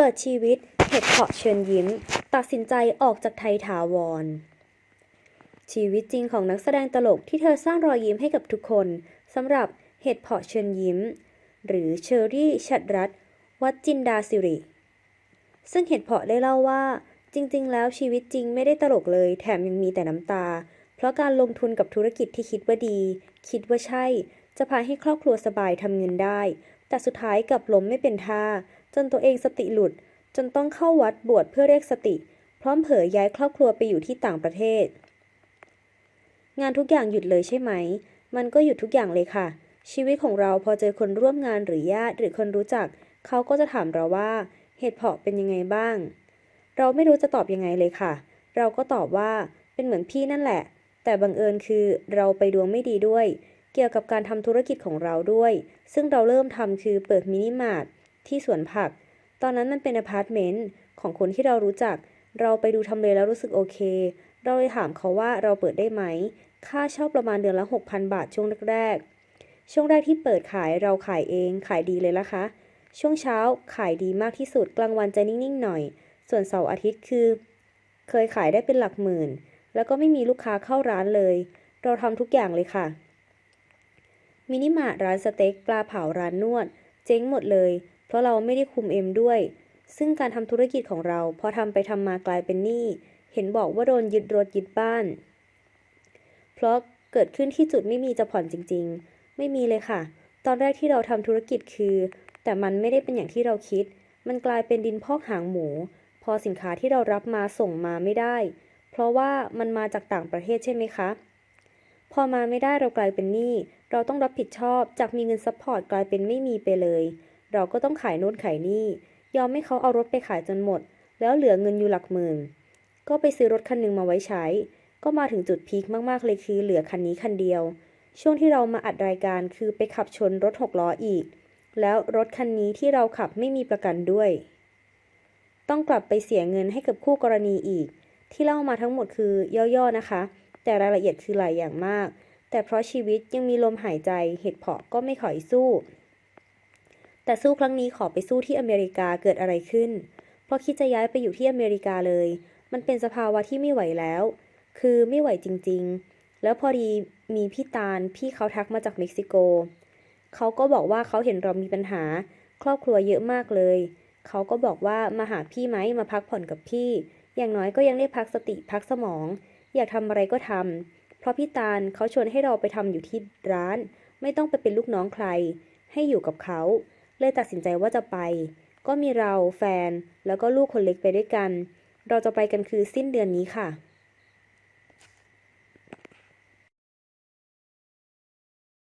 เปิดชีวิตเห็ดเพาะเชิญยิ้ม ตัดสินใจออกจากไทยถาวร ชีวิตจริงของนักแสดงตลกที่เธอสร้างรอยยิ้มให้กับทุกคนสำหรับเห็ดเพาะเชิญยิ้ม หรือเชอรี่ชัดรัตวัดจินดาสิริ ซึ่งเห็ดเพาะได้เล่าว่า จริง ๆ แล้วชีวิตจริงไม่ได้ตลกเลย แถมยังมีแต่น้ำตา เพราะการลงทุนกับธุรกิจที่คิดว่าดี คิดว่าใช่ จะพาให้ครอบครัวสบายทำเงินได้ แต่สุดท้ายกลับล้มไม่เป็นท่า จนตัวเองสติหลุด จนต้องเข้าวัดบวชเพื่อเรียกสติ พร้อมเผยย้ายครอบครัวไปอยู่ที่ต่างประเทศ งานทุกอย่างหยุดเลยใช่ไหม มันก็หยุดทุกอย่างเลยค่ะ ชีวิตของเราพอเจอคนร่วมงานหรือญาติหรือคนรู้จัก เขาก็จะถามเราว่าเหตุเพาะเป็นยังไงบ้าง เราไม่รู้จะตอบยังไงเลยค่ะ เราก็ตอบว่าเป็นเหมือนพี่นั่นแหละ แต่บังเอิญคือเราไปดวงไม่ดีด้วย เกี่ยวกับการทำธุรกิจของเราด้วย ซึ่งเราเริ่มทำคือเปิดมินิมาร์ท ที่สวนผัก ตอนนั้นมันเป็นอพาร์ตเมนต์ของคนที่เรารู้จัก เราไปดูทำเลแล้วรู้สึกโอเค เราเลยถามเขาว่าเราเปิดได้ไหม ค่าเช่าประมาณเดือนละ 6,000 บาทช่วงแรกๆ ช่วงแรกที่เปิดขายเราขายเองขายดีเลยละคะ ช่วงเช้าขายดีมากที่สุดกลางวันจะนิ่งๆหน่อย ส่วนเสาร์อาทิตย์คือ เคยขายได้เป็นหลักหมื่น แล้วก็ไม่มีลูกค้าเข้าร้านเลย เราทำทุกอย่างเลยค่ะมินิมาร์ทร้านสเต็กปลาเผาร้านนวด เจ๊งหมดเลย เพราะเราไม่ได้คุมเอ็มด้วย ซึ่งการทำธุรกิจของเราพอทำไปทำมากลายเป็นหนี้ เห็นบอกว่าโดนยึดรถยึดบ้าน เพราะเกิดขึ้นที่จุดไม่มีจะผ่อนจริง ๆ ไม่มีเลยค่ะ ตอนแรกที่เราทำธุรกิจคือ แต่มันไม่ได้เป็นอย่างที่เราคิด มันกลายเป็นดินพอกหางหมู พอสินค้าที่เรารับมาส่งมาไม่ได้ เพราะว่ามันมาจากต่างประเทศใช่ไหมคะพอมาไม่ได้เรากลายเป็นหนี้ เราต้องรับผิดชอบ จากมีเงินซัพพอร์ตกลายเป็นไม่มีไปเลย เราก็ต้องขายโน้นขายนี่ ยอมให้เขาเอารถไปขายจนหมด แล้วเหลือเงินอยู่หลักหมื่น ก็ไปซื้อรถคันหนึ่งมาไว้ใช้ ก็มาถึงจุดพีคมากๆเลยคือเหลือคันนี้คันเดียว ช่วงที่เรามาอัดรายการคือไปขับชนรถหกล้ออีก แล้วรถคันนี้ที่เราขับไม่มีประกันด้วย ต้องกลับไปเสียเงินให้กับคู่กรณีอีก ที่เล่ามาทั้งหมดคือย่อๆนะคะ แต่รายละเอียดคือหลายอย่างมาก แต่เพราะชีวิตยังมีลมหายใจเหตุเพาะก็ไม่ขอยสู้ แต่สู้ครั้งนี้ขอไปสู้ที่อเมริกาเกิดอะไรขึ้น เพราะคิดจะย้ายไปอยู่ที่อเมริกาเลย มันเป็นสภาวะที่ไม่ไหวแล้ว คือไม่ไหวจริงๆ แล้วพอดีมีพี่ตาลพี่เขาทักมาจากเม็กซิโก เขาก็บอกว่าเขาเห็นเรามีปัญหา ครอบครัวเยอะมากเลย เขาก็บอกว่ามาหาพี่ไหมมาพักผ่อนกับพี่ อย่างน้อยก็ยังได้พักสติพักสมอง อยากทำอะไรก็ทำ เพราะพี่ตาลเขาชวนให้เราไปทำอยู่ที่ร้าน ไม่ต้องไปเป็นลูกน้องใคร ให้อยู่กับเขา เลยตัดสินใจว่าจะไป ก็มีเราแฟน แล้วก็ลูกคนเล็กไปด้วยกัน เราจะไปกันคือสิ้นเดือนนี้ค่ะ